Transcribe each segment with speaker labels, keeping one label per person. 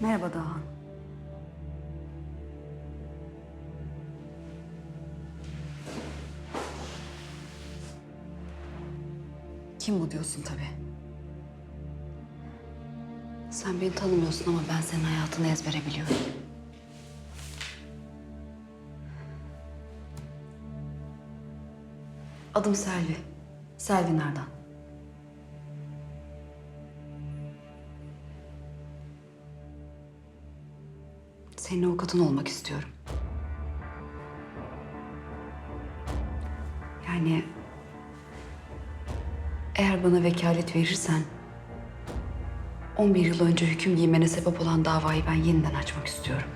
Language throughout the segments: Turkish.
Speaker 1: Merhaba Dağhan. Kim bu diyorsun tabii. Sen beni tanımıyorsun ama ben senin hayatını ezbere biliyorum. Adım Selvi. Selvi Nardan. Senin avukatın olmak istiyorum. Yani eğer bana vekalet verirsen 11 yıl önce hüküm giymene sebep olan davayı ben yeniden açmak istiyorum.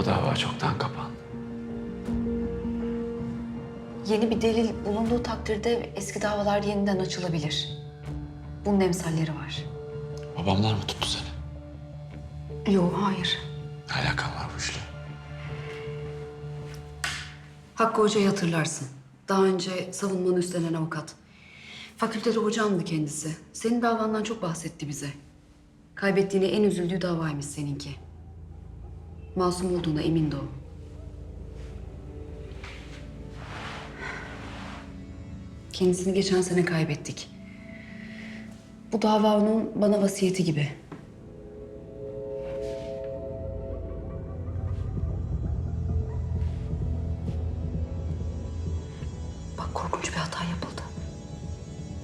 Speaker 2: O dava çoktan kapandı.
Speaker 1: Yeni bir delil bulunduğu takdirde eski davalar yeniden açılabilir. Bunun emsalleri var.
Speaker 2: Babamlar mı tuttu seni?
Speaker 1: Yok, hayır.
Speaker 2: Ne alakan var bu işle?
Speaker 1: Hakkı Hoca'yı hatırlarsın. Daha önce savunmanı üstlenen avukat. Fakültede hocamdı kendisi. Senin davandan çok bahsetti bize. Kaybettiğine en üzüldüğü davaymış seninki. Masum olduğuna emindi o. Kendisini geçen sene kaybettik. Bu dava onun bana vasiyeti gibi. Bak korkunç bir hata yapıldı.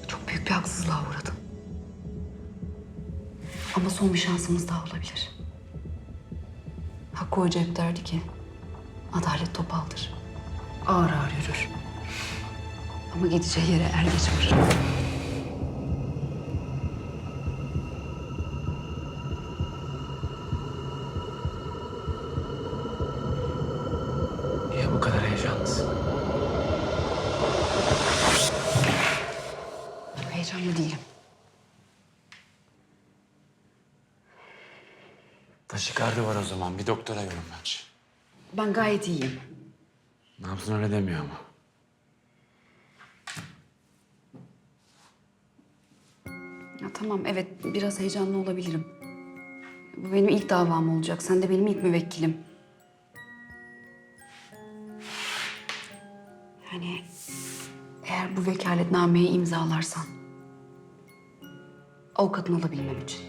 Speaker 1: Çok büyük bir haksızlığa uğradın. Ama son bir şansımız daha olabilir. Hakkı Hoca hep derdi ki adalet topaldır. Ağır ağır yürür. Ama gideceği yere er geç varır. Heyecanlı değilim.
Speaker 2: Taşikardı var o zaman. Bir doktora yorum bence.
Speaker 1: Ben gayet iyiyim.
Speaker 2: Ne yapsın öyle demiyor ama.
Speaker 1: Ya tamam evet biraz heyecanlı olabilirim. Bu benim ilk davam olacak. Sen de benim ilk müvekkilim. Yani eğer bu vekaletnameyi imzalarsan avukatın olabilmem için.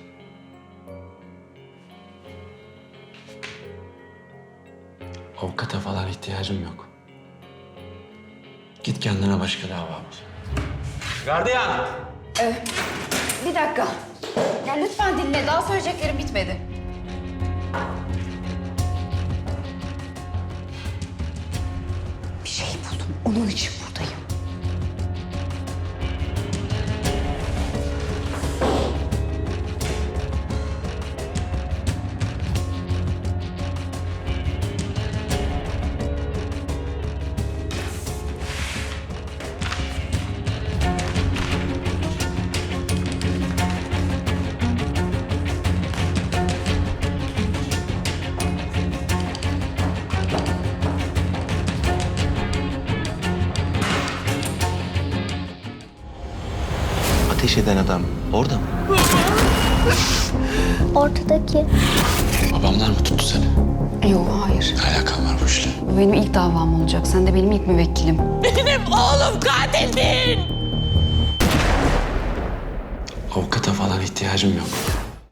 Speaker 2: Avukata falan ihtiyacım yok. Git kendine başka dava bul. Gardiyan!
Speaker 1: Bir dakika. Ya lütfen dinle. Daha söyleyeceklerim bitmedi. Bir şey buldum. Onun için buradayım.
Speaker 3: Ateş eden adam orada mı?
Speaker 4: Ortadaki.
Speaker 2: Babamlar mı tuttu seni?
Speaker 1: Yok hayır.
Speaker 2: Ne alakan var bu işle?
Speaker 1: Bu benim ilk davam olacak. Sen de benim ilk müvekkilim.
Speaker 2: Avukata falan ihtiyacım yok.